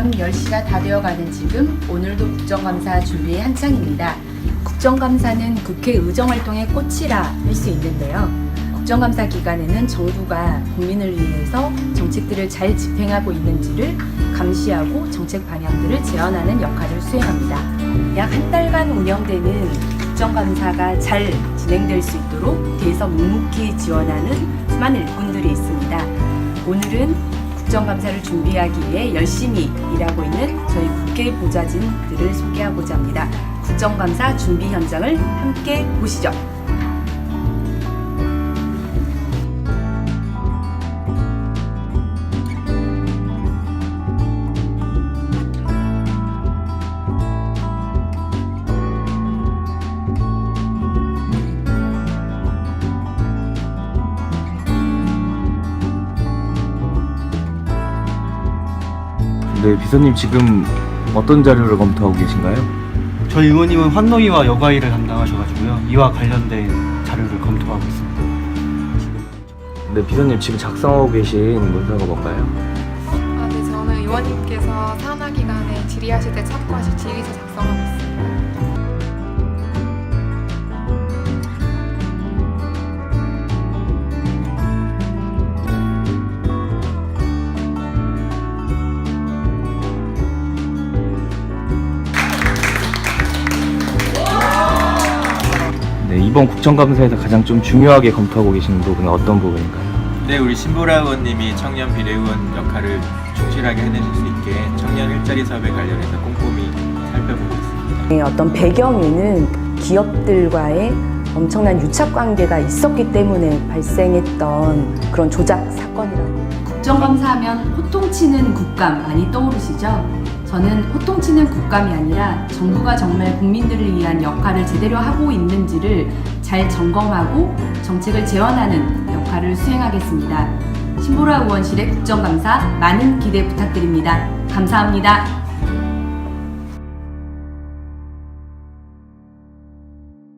밤 10시가 다 되어가는 지금 오늘도 국정감사 준비에 한창입니다. 국정감사는 국회 의정활동의 꽃이라 할 수 있는데요. 국정감사 기간에는 정부가 국민을 위해서 정책들을 잘 집행하고 있는지를 감시하고 정책 방향들을 제언하는 역할을 수행합니다. 약 한 달간 운영되는 국정감사가 잘 진행될 수 있도록 뒤에서 묵묵히 지원하는 수많은 일꾼들이 있습니다. 오늘은 국정감사를 준비하기 위해 열심히 일하고 있는 저희 국회 보좌진들을 소개하고자 합니다. 국정감사 준비 현장을 함께 보시죠. 네, 비서님 지금 어떤 자료를 검토하고 계신가요? 저희 의원님은 환노위와 여가위를 담당하셔가지고요. 이와 관련된 자료를 검토하고 있습니다. 네, 비서님 지금 작성하고 계신 문서가 뭔가요? 아, 네, 저는 의원님께서 산하 기간에 질의하실 때 참고하실 질의서 작성하고 있습니다. 이번 국정감사에서 가장 좀 중요하게 검토하고 계시는 부분은 어떤 부분인가요? 네, 우리 신보라 의원님이 청년 비례의원 역할을 충실하게 해내실 수 있게 청년 일자리 사업에 관련해서 꼼꼼히 살펴보고 있습니다. 네, 어떤 배경에는 기업들과의 엄청난 유착 관계가 있었기 때문에 발생했던 그런 조작 사건이라고. 국정감사하면 호통치는 국감 많이 떠오르시죠? 저는 호통치는 국감이 아니라 정부가 정말 국민들을 위한 역할을 제대로 하고 있는지를 잘 점검하고 정책을 제언하는 역할을 수행하겠습니다. 신보라 의원실의 국정감사 많은 기대 부탁드립니다. 감사합니다.